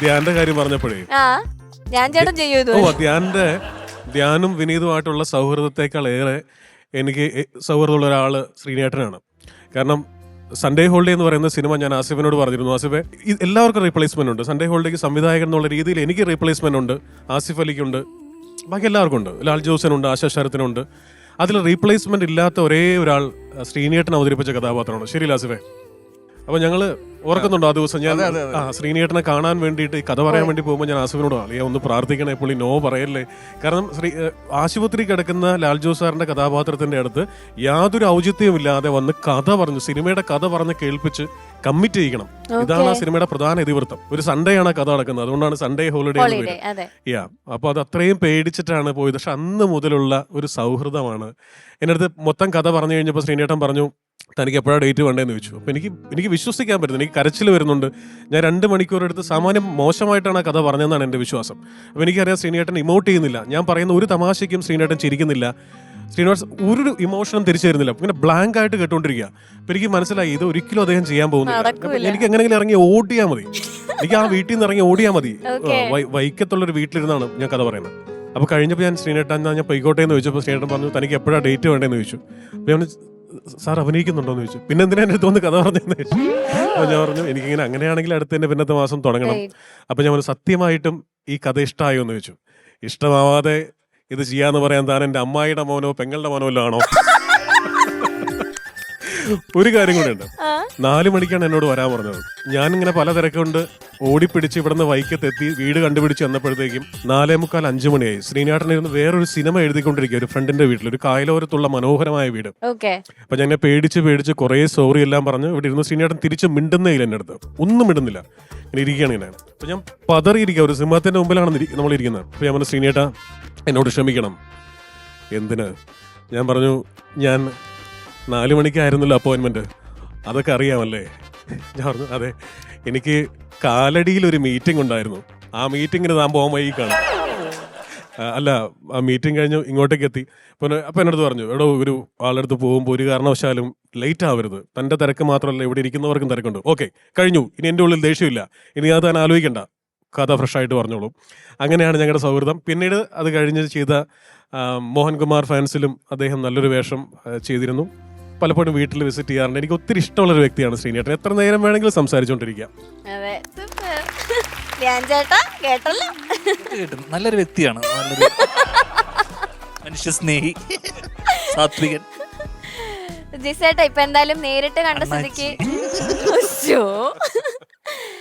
ധ്യാന്റെ കാര്യം പറഞ്ഞപ്പോഴേ. ആ ഞാൻ ചേട്ടൻ ചെയ്യൂ ഇത്. ഓ ധ്യാന്റെ ധ്യാനും വിനീതുമായിട്ടുള്ള സൗഹൃദത്തെക്കാൾ ഏറെ എനിക്ക് എ- സൗഹൃദമുള്ള ഒരാൾ ശ്രീനേട്ടനാണ്. കാരണം സൺഡേ ഹോൾഡേ എന്ന് പറയുന്ന സിനിമ ഞാൻ ആസിഫിനോട് പറഞ്ഞിരുന്നു. ആസിഫെ ഇ- എല്ലാവർക്കും റീപ്ലേസ്മെന്റ് ഉണ്ട്. സൺഡേ ഹോൾഡേക്ക് സംവിധായകൻ എന്നുള്ള രീതിയിൽ എനിക്ക് റീപ്ലേസ്മെന്റ് ഉണ്ട്. ആസിഫ് അലിക്കുണ്ട്. ബാക്കി എല്ലാവർക്കും ഉണ്ട്. ലാൽ ജോസനുണ്ട് ആശാ ശരത്തിനുണ്ട്. അതിൽ റീപ്ലേസ്മെന്റ് ഇല്ലാത്ത ഒരേ ഒരാൾ അഹ് ശ്രീനേട്ടൻ അവതരിപ്പിച്ച കഥാപാത്രമാണ്. ശരി ആസിഫെ അപ്പൊ ഞങ്ങൾ ഓർക്കുന്നുണ്ടോ ആ ദിവസം? ഞാൻ ആ ശ്രീനേട്ടനെ കാണാൻ വേണ്ടിയിട്ട് ഈ കഥ പറയാൻ വേണ്ടി പോകുമ്പോൾ ഞാൻ ആസിഫിനോട് അളിയ ഒന്ന് പ്രാർത്ഥിക്കണേ പുള്ളി നോ പറയല്ലേ? കാരണം ശ്രീ ആശുപത്രി കിടക്കുന്ന ലാൽ ജോസ് സാറിന്റെ കഥാപാത്രത്തിന്റെ അടുത്ത് യാതൊരു ഔചിത്യവും ഇല്ലാതെ വന്ന് കഥ പറഞ്ഞു സിനിമയുടെ കഥ പറഞ്ഞ് കേൾപ്പിച്ച് കമ്മിറ്റ് ചെയ്യണം ഇതാണ് ആ സിനിമയുടെ പ്രധാന ഇതിവൃത്തം. ഒരു സൺഡേ ആണ് ആ കഥ നടക്കുന്നത്. അതുകൊണ്ടാണ് സൺഡേ ഹോളിഡേ യാ അപ്പൊ അത് അത്രയും പേടിച്ചിട്ടാണ് പോയത്. പക്ഷെ അന്ന് മുതലുള്ള ഒരു സൗഹൃദമാണ്. എന്റെ അടുത്ത് മൊത്തം കഥ പറഞ്ഞു കഴിഞ്ഞപ്പോൾ ശ്രീനേട്ടൻ പറഞ്ഞു തനിക്ക് എപ്പോഴാണ് ഡേറ്റ് വേണ്ടതെന്ന് ചോദിച്ചു. അപ്പോൾ എനിക്ക് എനിക്ക് വിശ്വസിക്കാൻ പറ്റുന്നു എനിക്ക് കരച്ചിൽ വരുന്നുണ്ട്. ഞാൻ രണ്ട് മണിക്കൂർ എടുത്ത് സാമാന്യം മോശമായിട്ടാണ് ആ കഥ പറഞ്ഞതെന്നാണ് എന്റെ വിശ്വാസം. അപ്പോൾ എനിക്കറിയാം ശ്രീനേട്ടൻ ഇമോട്ട് ചെയ്യുന്നില്ല. ഞാൻ പറയുന്ന ഒരു തമാശയ്ക്കും ശ്രീനേട്ടൻ ചിരിക്കുന്നില്ല. ശ്രീനിവാസ് ഒരു ഇമോഷനും തിരിച്ചു തരുന്നില്ല. ഇങ്ങനെ ബ്ലാങ്ക് ആയിട്ട് കേട്ടോണ്ടിരിക്കുക. അപ്പൊ എനിക്ക് മനസ്സിലായി ഇത് ഒരിക്കലും അദ്ദേഹം ചെയ്യാൻ പോകുന്നില്ല. എനിക്ക് എങ്ങനെയെങ്കിലും ഇറങ്ങി ഓടിയാൽ മതി. എനിക്ക് ആ വീട്ടിൽ നിന്ന് ഇറങ്ങി ഓടിയാൽ മതി. വൈക്കത്തുള്ളൊരു വീട്ടിലിരുന്നാണ് ഞാൻ കഥ പറയുന്നത്. അപ്പൊ കഴിഞ്ഞപ്പോൾ ഞാൻ ശ്രീനേട്ടൻ ഞാൻ പൊയ്ക്കോട്ടെ എന്ന് ചോദിച്ചപ്പോൾ ശ്രീനേട്ടൻ പറഞ്ഞു തനിക്ക് എപ്പോഴാണ് ഡേറ്റ് വേണ്ടതെന്ന് ചോദിച്ചു. അപ്പൊ ഞാൻ സാർ അഭിനയിക്കുന്നുണ്ടോ എന്ന് ചോദിച്ചു. പിന്നെ എന്തിനാ എന്റെ തോന്നുന്നു കഥ പറഞ്ഞു ചോദിച്ചു. അപ്പൊ ഞാൻ പറഞ്ഞു എനിക്കിങ്ങനെ അങ്ങനെയാണെങ്കിൽ അടുത്ത് തന്നെ പിന്നത്തെ മാസം തുടങ്ങണം. അപ്പോൾ അപ്പൊ ഞാൻ പറഞ്ഞു സത്യമായിട്ടും ഈ കഥ ഇഷ്ടമായോ എന്ന് ചോദിച്ചു. ഇഷ്ടമാവാതെ ഇത് ചെയ്യാന്ന് പറയാൻ താൻ എന്റെ അമ്മായിയുടെ മോനോ പെങ്ങളുടെ മോനോ ആണോ? ഒരു കാര്യം കൂടെ ഉണ്ട്. നാല് മണിക്കാണ് എന്നോട് വരാൻ പറഞ്ഞത്. ഞാൻ ഇങ്ങനെ പല തിരക്കുകൊണ്ട് ഓടിപ്പിടിച്ച് ഇവിടുന്ന് വൈക്കത്തെത്തി വീട് കണ്ടുപിടിച്ച് വന്നപ്പോഴത്തേക്കും നാലേ മുക്കാൽ അഞ്ചു മണിയായി. ശ്രീനാട്ടൻ ഇരുന്ന് വേറൊരു സിനിമ എഴുതിക്കൊണ്ടിരിക്കുക ഒരു ഫ്രണ്ടിന്റെ വീട്ടിൽ ഒരു കായലോരത്തുള്ള മനോഹരമായ വീട്. അപ്പൊ ഞാൻ പേടിച്ച് പേടിച്ച് കുറേ സോറി എല്ലാം പറഞ്ഞു ഇവിടെ ഇരുന്ന് ശ്രീനാട്ടൻ തിരിച്ച് മിണ്ടുന്നേയില്ല എന്റെ അടുത്ത്. ഒന്നും മിണ്ടുന്നില്ല. ഇങ്ങനെ ഇരിക്കുകയാണ് ഇങ്ങനെ. അപ്പൊ ഞാൻ പതറിയിരിക്കുക ഒരു സിംഹത്തിന്റെ മുമ്പിലാണ് നമ്മൾ ഇരിക്കുന്നത്. അപ്പൊ ഞാൻ പറഞ്ഞു ശ്രീനേട്ട എന്നോട് ക്ഷമിക്കണം. എന്തിന്? ഞാൻ പറഞ്ഞു ഞാൻ നാല് മണിക്കായിരുന്നല്ലോ അപ്പോയിൻമെന്റ് അതൊക്കെ അറിയാമല്ലേ? ഞാൻ പറഞ്ഞു അതെ. എനിക്ക് കാലടിയിൽ ഒരു മീറ്റിംഗ് ഉണ്ടായിരുന്നു. ആ മീറ്റിങ്ങിന് താൻ പോകാൻ വൈകി കാണും അല്ല ആ മീറ്റിംഗ് കഴിഞ്ഞ് ഇങ്ങോട്ടേക്ക് എത്തി. അപ്പം അപ്പം എന്നോട് പറഞ്ഞു എടോ ഒരു ആളെടുത്ത് പോകുമ്പോൾ ഒരു കാരണവശാലും ലേറ്റ് ആവരുത്. തന്റെ തിരക്ക് മാത്രമല്ല ഇവിടെ ഇരിക്കുന്നവർക്കും തിരക്കുണ്ട്. ഓക്കെ കഴിഞ്ഞു. ഇനി എന്റെ ഉള്ളിൽ ദേഷ്യമില്ല. ഇനി അത് താൻ ആലോചിക്കണ്ട. കഥ ഫ്രഷായിട്ട് പറഞ്ഞോളൂ. അങ്ങനെയാണ് ഞങ്ങളുടെ സൗഹൃദം. പിന്നീട് അത് കഴിഞ്ഞ് ചെയ്ത മോഹൻകുമാർ ഫാൻസിലും അദ്ദേഹം നല്ലൊരു വേഷം ചെയ്തിരുന്നു. പലപ്പോഴും വീട്ടിൽ വിസിറ്റ് ചെയ്യാറുണ്ട്. എനിക്ക് ഒത്തിരി ഇഷ്ടമുള്ള ഒരു വ്യക്തിയാണ് ശ്രീനേട്ടൻ. എത്ര നേരം വേണമെങ്കിലും സംസാരിച്ചുകൊണ്ടിരിക്കാം അതെ. super. ധ്യാൻ ചേട്ടാ കേട്ടല്ലോ? കേട്ടു. നല്ലൊരു വ്യക്തിയാണ്. നല്ലൊരു മനുഷ്യ സ്നേഹി സാത്വികൻ. ജിസേട്ടാ ഇപ്പൊ എന്തായാലും നേരിട്ട് കണ്ട സ്ഥിതിക്ക്.